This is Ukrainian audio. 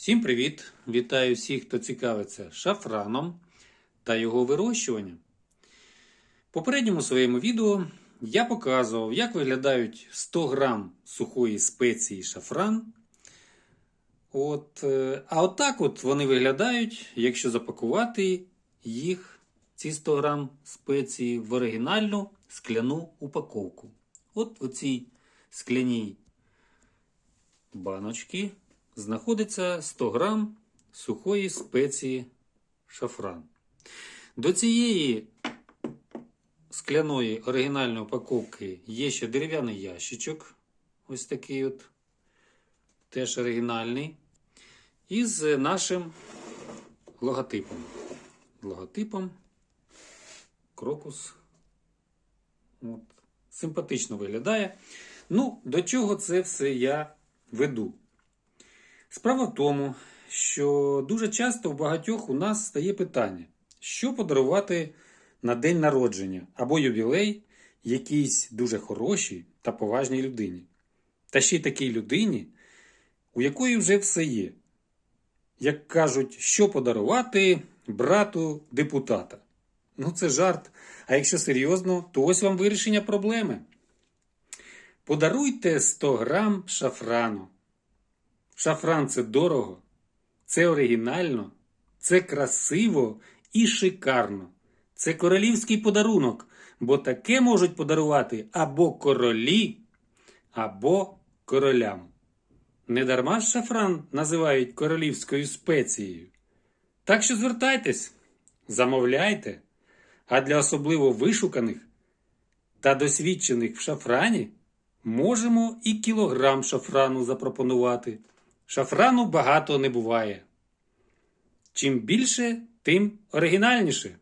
Всім привіт! Вітаю всіх, хто цікавиться шафраном та його вирощуванням. В попередньому своєму відео я показував, як виглядають 100 грам сухої спеції шафран. От, е, а отак от вони виглядають, якщо запакувати їх, ці 100 грам спеції, в оригінальну скляну упаковку. От у цій скляній баночці знаходиться 100 грам сухої спеції шафран. До цієї скляної оригінальної упаковки є ще дерев'яний ящичок. Ось такий от, теж оригінальний. Із нашим логотипом. Логотипом крокус. От. Симпатично виглядає. Ну, до чого це все я веду? Справа в тому, що дуже часто в багатьох у нас стає питання, що подарувати на день народження або ювілей якійсь дуже хорошій та поважній людині. Та ще й такій людині, у якої вже все є. Як кажуть, що подарувати брату депутата. Ну, це жарт. А якщо серйозно, то ось вам вирішення проблеми. Подаруйте 100 грам шафрану. Шафран це дорого, це оригінально, це красиво і шикарно. Це королівський подарунок, бо таке можуть подарувати або королі, або королям. Недарма ж шафран називають королівською спецією. Так що звертайтесь, замовляйте, а для особливо вишуканих та досвідчених в шафрані можемо і кілограм шафрану запропонувати. Шафрану багато не буває. Чим більше, тим оригінальніше.